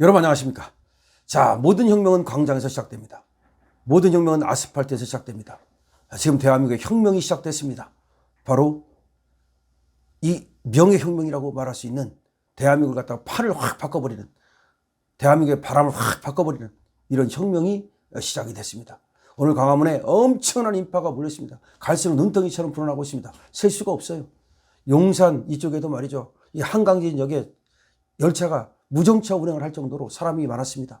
여러분 안녕하십니까? 자, 모든 혁명은 광장에서 시작됩니다. 모든 혁명은 아스팔트에서 시작됩니다. 지금 대한민국의 혁명이 시작됐습니다. 바로 이 명예혁명이라고 말할 수 있는 대한민국을 갖다가 팔을 확 바꿔버리는 대한민국의 바람을 확 바꿔버리는 이런 혁명이 시작이 됐습니다. 오늘 광화문에 엄청난 인파가 몰렸습니다. 갈수록 눈덩이처럼 불어나고 있습니다. 셀 수가 없어요. 용산 이쪽에도 말이죠. 이 한강진역에 열차가 무정차 운행을 할 정도로 사람이 많았습니다.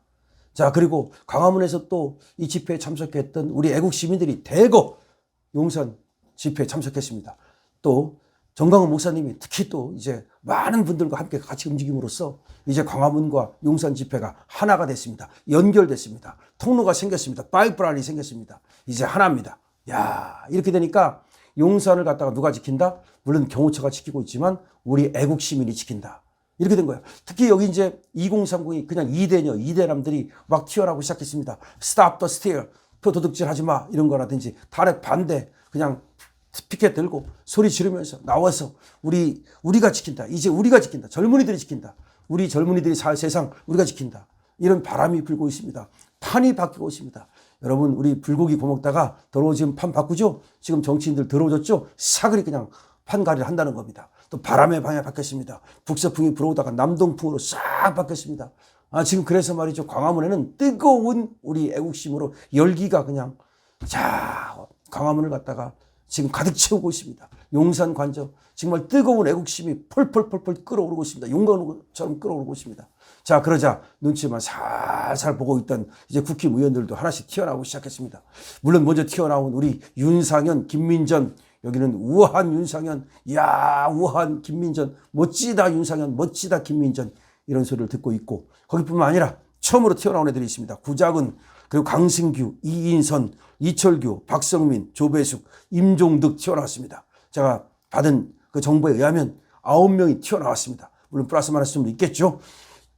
자, 그리고 광화문에서 또 이 집회에 참석했던 우리 애국 시민들이 대거 용산 집회에 참석했습니다. 또 정광훈 목사님이 특히 또 이제 많은 분들과 함께 같이 움직임으로써 이제 광화문과 용산 집회가 하나가 됐습니다. 연결됐습니다. 통로가 생겼습니다. 파이프라인이 생겼습니다. 이제 하나입니다. 야, 이렇게 되니까 용산을 갖다가 누가 지킨다? 물론 경호처가 지키고 있지만 우리 애국 시민이 지킨다. 이렇게 된 거예요. 특히 여기 이제 2030이 그냥 이대녀, 이대남들이 막 튀어나오기 시작했습니다. Stop the steal. 표 도둑질 하지 마. 이런 거라든지 탄핵 반대. 그냥 피켓 들고 소리 지르면서 나와서 우리, 우리가 지킨다. 이제 우리가 지킨다. 젊은이들이 지킨다. 우리 젊은이들이 살 세상 우리가 지킨다. 이런 바람이 불고 있습니다. 판이 바뀌고 있습니다. 여러분, 우리 불고기 구먹다가 더러워 지금 판 바꾸죠? 지금 정치인들 더러워졌죠? 사그리 그냥 판가리를 한다는 겁니다. 또 바람의 방향이 바뀌었습니다. 북서풍이 불어오다가 남동풍으로 싹 바뀌었습니다. 아, 지금 그래서 말이죠. 광화문에는 뜨거운 우리 애국심으로 열기가 그냥, 자, 광화문을 갖다가 지금 가득 채우고 있습니다. 용산 관저 정말 뜨거운 애국심이 펄펄펄펄 끓어오르고 있습니다. 용광처럼 끓어오르고 있습니다. 자, 그러자 눈치만 살살 보고 있던 이제 국힘 의원들도 하나씩 튀어나오기 시작했습니다. 물론 먼저 튀어나온 우리 윤상현, 김민전, 여기는 우아한 윤상현, 야 우아한 김민전, 멋지다 윤상현, 멋지다 김민전 이런 소리를 듣고 있고 거기뿐만 아니라 처음으로 튀어나온 애들이 있습니다. 구작은 그리고 강승규, 이인선, 이철규, 박성민, 조배숙, 임종득 튀어나왔습니다. 제가 받은 그 정보에 의하면 아홉 명이 튀어나왔습니다. 물론 플러스 마이너스 좀 있겠죠.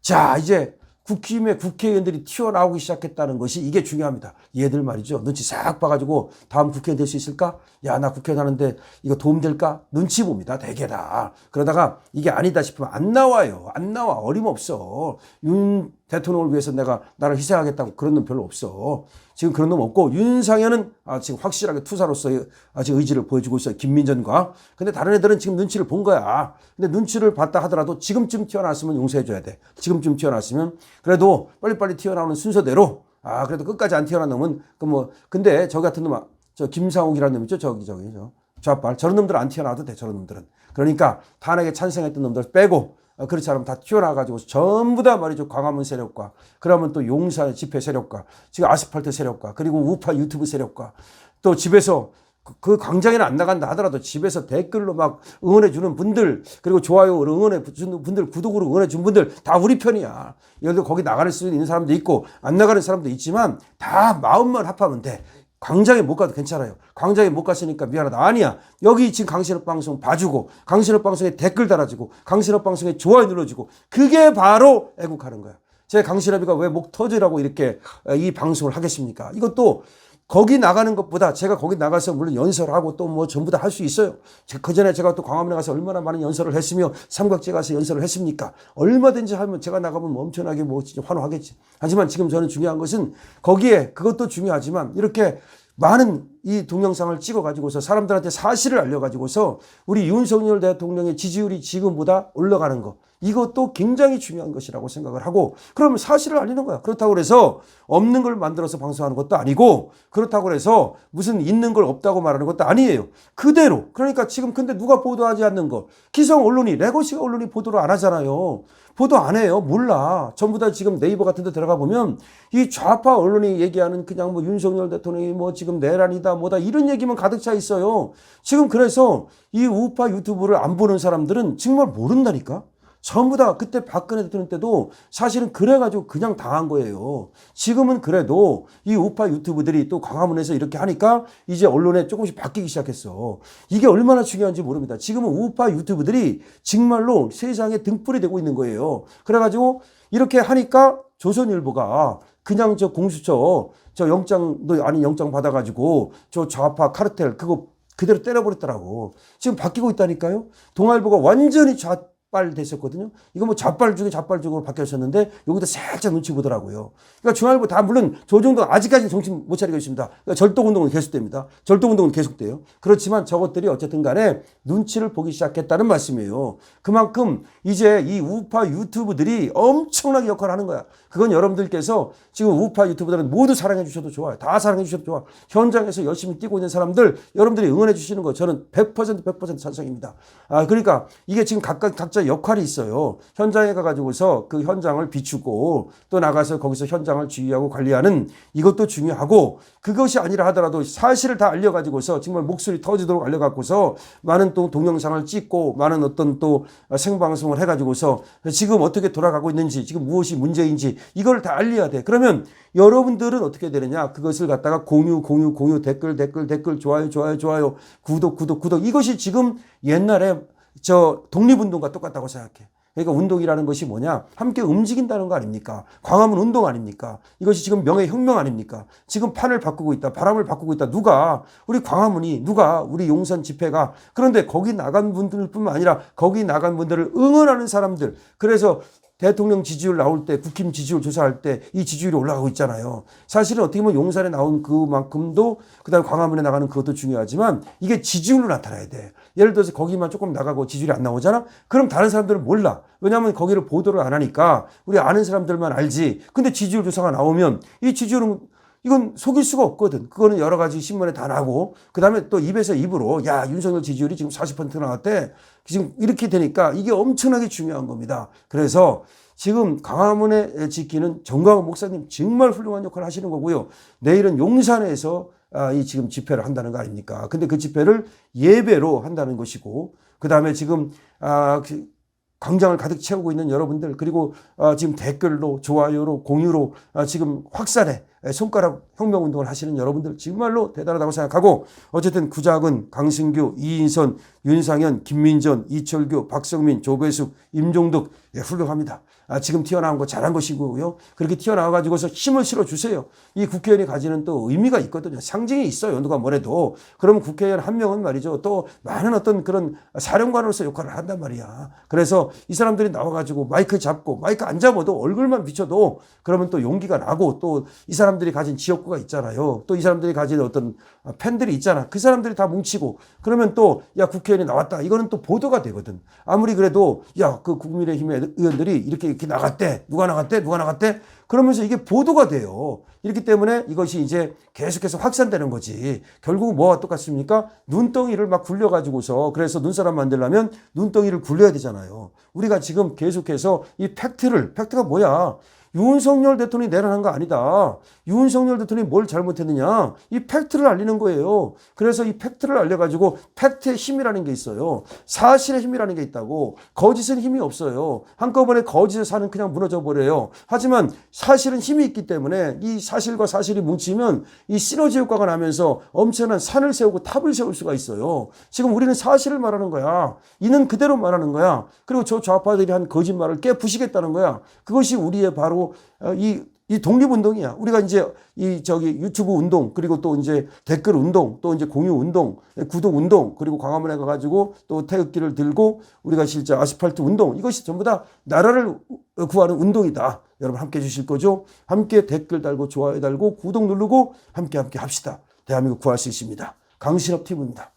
자, 이제 국힘의 국회의원들이 튀어나오기 시작했다는 것이 이게 중요합니다. 얘들 말이죠. 눈치 싹 봐가지고 다음 국회의원 될 수 있을까? 야, 나 국회의원 하는데 이거 도움 될까? 눈치 봅니다. 대개 다. 그러다가 이게 아니다 싶으면 안 나와요. 안 나와. 어림없어. 윤 대통령을 위해서 내가 나를 희생하겠다고 그런 놈 별로 없어. 지금 그런 놈 없고 윤상현은 아, 지금 확실하게 투사로서의 아직 의지를 보여주고 있어요. 김민전과. 근데 다른 애들은 지금 눈치를 본 거야. 근데 눈치를 봤다 하더라도 지금쯤 튀어나왔으면 용서해줘야 돼. 지금쯤 튀어나왔으면 그래도 빨리빨리 튀어나오는 순서대로 아 그래도 끝까지 안 튀어나온 놈은 그 뭐 근데 저 같은 놈저 김상욱이라는 놈 있죠 저기 저기 저 좌빨 저런 놈들 안 튀어나와도 돼 저런 놈들은 그러니까 탄핵에 찬성했던 놈들 빼고 어, 그렇지 않으면 다 튀어나와가지고 전부 다 말이죠. 광화문 세력과, 그러면 또 용산 집회 세력과, 지금 아스팔트 세력과, 그리고 우파 유튜브 세력과, 또 집에서 그- 그 광장에는 안 나간다 하더라도 집에서 댓글로 막 응원해 주는 분들, 그리고 좋아요 응원해 주는 분들, 구독으로 응원해 주는 분들 다 우리 편이야. 예를 들어 거기 나갈 수 있는 사람도 있고, 안 나가는 사람도 있지만 다 마음만 합하면 돼. 광장에 못 가도 괜찮아요. 광장에 못 갔으니까 미안하다. 아니야. 여기 지금 강신업 방송 봐주고, 강신업 방송에 댓글 달아주고, 강신업 방송에 좋아요 눌러주고, 그게 바로 애국하는 거야. 제 강신업이가 왜 목 터지라고 이렇게 이 방송을 하겠습니까? 이것도 거기 나가는 것보다 제가 거기 나가서 물론 연설하고 또 뭐 전부 다 할 수 있어요. 그 전에 제가 또 광화문에 가서 얼마나 많은 연설을 했으며 삼각지에 가서 연설을 했습니까? 얼마든지 하면 제가 나가면 뭐 엄청나게 뭐 진짜 환호하겠지. 하지만 지금 저는 중요한 것은 거기에 그것도 중요하지만 이렇게 많은 이 동영상을 찍어 가지고서 사람들한테 사실을 알려 가지고서 우리 윤석열 대통령의 지지율이 지금보다 올라가는 거 이것도 굉장히 중요한 것이라고 생각을 하고 그러면 사실을 알리는 거야. 그렇다고 그래서 없는 걸 만들어서 방송하는 것도 아니고 그렇다고 그래서 무슨 있는 걸 없다고 말하는 것도 아니에요. 그대로. 그러니까 지금 근데 누가 보도하지 않는 거 기성 언론이 레거시 언론이 보도를 안 하잖아요. 보도 안 해요. 몰라. 전부 다 지금 네이버 같은 데 들어가 보면 이 좌파 언론이 얘기하는 그냥 뭐 윤석열 대통령이 뭐 지금 내란이 다 뭐다 이런 얘기만 가득 차 있어요. 지금 그래서 이 우파 유튜브를 안 보는 사람들은 정말 모른다니까. 전부 다 그때 박근혜 대통령 때도 사실은 그래가지고 그냥 당한 거예요. 지금은 그래도 이 우파 유튜브들이 또 광화문에서 이렇게 하니까 이제 언론에 조금씩 바뀌기 시작했어. 이게 얼마나 중요한지 모릅니다. 지금은 우파 유튜브들이 정말로 세상에 등불이 되고 있는 거예요. 그래가지고 이렇게 하니까 조선일보가 그냥 저 공수처 저 영장도 아닌 영장 받아가지고 저 좌파 카르텔 그거 그대로 때려버렸더라고. 지금 바뀌고 있다니까요. 동아일보가 완전히 좌 좌빨 됐었거든요. 이거 뭐 좌빨 중에 좌빨 쪽으로 바뀌었었는데 여기다 살짝 눈치 보더라고요. 그러니까 중앙일보 다 물론 조정도 아직까지는 정신 못 차리고 있습니다. 그러니까 절도운동은 계속됩니다. 절도운동은 계속돼요. 그렇지만 저것들이 어쨌든 간에 눈치를 보기 시작했다는 말씀이에요. 그만큼 이제 이 우파 유튜브들이 엄청나게 역할을 하는 거야. 그건 여러분들께서 지금 우파 유튜브들은 모두 사랑해 주셔도 좋아요. 다 사랑해 주셔도 좋아. 현장에서 열심히 뛰고 있는 사람들 여러분들이 응원해 주시는 거 저는 100% 100% 찬성입니다. 아 그러니까 이게 지금 각각 각자 역할이 있어요. 현장에 가가지고서 그 현장을 비추고 또 나가서 거기서 현장을 지휘하고 관리하는 이것도 중요하고 그것이 아니라 하더라도 사실을 다 알려가지고서 정말 목소리 터지도록 알려갖고서 많은 또 동영상을 찍고 많은 어떤 또 생방송을 해가지고서 지금 어떻게 돌아가고 있는지 지금 무엇이 문제인지 이걸 다 알려야 돼. 그러면 여러분들은 어떻게 되느냐? 그것을 갖다가 공유, 공유, 공유, 댓글, 댓글, 댓글, 좋아요, 좋아요, 좋아요, 구독, 구독, 구독. 이것이 지금 옛날에 저 독립운동과 똑같다고 생각해. 그러니까 운동이라는 것이 뭐냐? 함께 움직인다는 거 아닙니까? 광화문 운동 아닙니까? 이것이 지금 명예혁명 아닙니까? 지금 판을 바꾸고 있다. 바람을 바꾸고 있다. 누가? 우리 광화문이, 누가? 우리 용산 집회가. 그런데 거기 나간 분들 뿐만 아니라 거기 나간 분들을 응원하는 사람들. 그래서 대통령 지지율 나올 때, 국힘 지지율 조사할 때 이 지지율이 올라가고 있잖아요. 사실은 어떻게 보면 용산에 나온 그만큼도 그다음에 광화문에 나가는 그것도 중요하지만 이게 지지율로 나타나야 돼. 예를 들어서 거기만 조금 나가고 지지율이 안 나오잖아? 그럼 다른 사람들은 몰라. 왜냐하면 거기를 보도를 안 하니까 우리 아는 사람들만 알지. 근데 지지율 조사가 나오면 이 지지율은 이건 속일 수가 없거든. 그거는 여러 가지 신문에 다 나고, 그 다음에 또 입에서 입으로, 야, 윤석열 지지율이 지금 40% 나왔대. 지금 이렇게 되니까 이게 엄청나게 중요한 겁니다. 그래서 지금 강화문에 지키는 정광훈 목사님 정말 훌륭한 역할을 하시는 거고요. 내일은 용산에서 아, 이 지금 집회를 한다는 거 아닙니까? 근데 그 집회를 예배로 한다는 것이고, 그 다음에 지금, 아, 그 광장을 가득 채우고 있는 여러분들 그리고 어, 지금 댓글로 좋아요로 공유로 어, 지금 확산해 손가락 혁명 운동을 하시는 여러분들 정말로 대단하다고 생각하고 어쨌든 구작은 강승규, 이인선, 윤상현, 김민전, 이철규, 박성민, 조배숙, 임종득 예, 훌륭합니다. 아, 지금 튀어나온 거 잘한 것이고요. 그렇게 튀어나와 가지고서 힘을 실어 주세요. 이 국회의원이 가지는 또 의미가 있거든요. 상징이 있어요. 누가 뭐래도. 그러면 국회의원 한 명은 말이죠. 또 많은 어떤 그런 사령관으로서 역할을 한단 말이야. 그래서 이 사람들이 나와 가지고 마이크 잡고 마이크 안 잡아도 얼굴만 비춰도 그러면 또 용기가 나고 또 이 사람 들이 가진 지역구가 있잖아요. 또 이 사람들이 가진 어떤 팬들이 있잖아. 그 사람들이 다 뭉치고 그러면 또 야 국회의원이 나왔다. 이거는 또 보도가 되거든. 아무리 그래도 야 그 국민의힘의 의원들이 이렇게 이렇게 나갔대. 누가 나갔대? 누가 나갔대? 그러면서 이게 보도가 돼요. 이렇기 때문에 이것이 이제 계속해서 확산되는 거지. 결국 뭐가 똑같습니까? 눈덩이를 막 굴려가지고서 그래서 눈사람 만들려면 눈덩이를 굴려야 되잖아요. 우리가 지금 계속해서 이 팩트를, 팩트가 뭐야? 윤석열 대통령이 내란한 거 아니다. 윤석열 대통령이 뭘 잘못했느냐. 이 팩트를 알리는 거예요. 그래서 이 팩트를 알려가지고 팩트의 힘이라는 게 있어요. 사실의 힘이라는 게 있다고. 거짓은 힘이 없어요. 한꺼번에 거짓의 산은 그냥 무너져 버려요. 하지만 사실은 힘이 있기 때문에 이 사실과 사실이 뭉치면 이 시너지 효과가 나면서 엄청난 산을 세우고 탑을 세울 수가 있어요. 지금 우리는 사실을 말하는 거야. 이는 그대로 말하는 거야. 그리고 저 좌파들이 한 거짓말을 깨부시겠다는 거야. 그것이 우리의 바로 어, 이, 이 독립운동이야. 우리가 이제 이 저기 유튜브 운동, 그리고 또 이제 댓글 운동, 또 이제 공유 운동, 구독 운동, 그리고 광화문에 가가지고 또 태극기를 들고 우리가 실제 아스팔트 운동, 이것이 전부 다 나라를 구하는 운동이다. 여러분 함께 해주실 거죠? 함께 댓글 달고 좋아요 달고 구독 누르고 함께 함께 합시다. 대한민국 구할 수 있습니다. 강신업 팀입니다.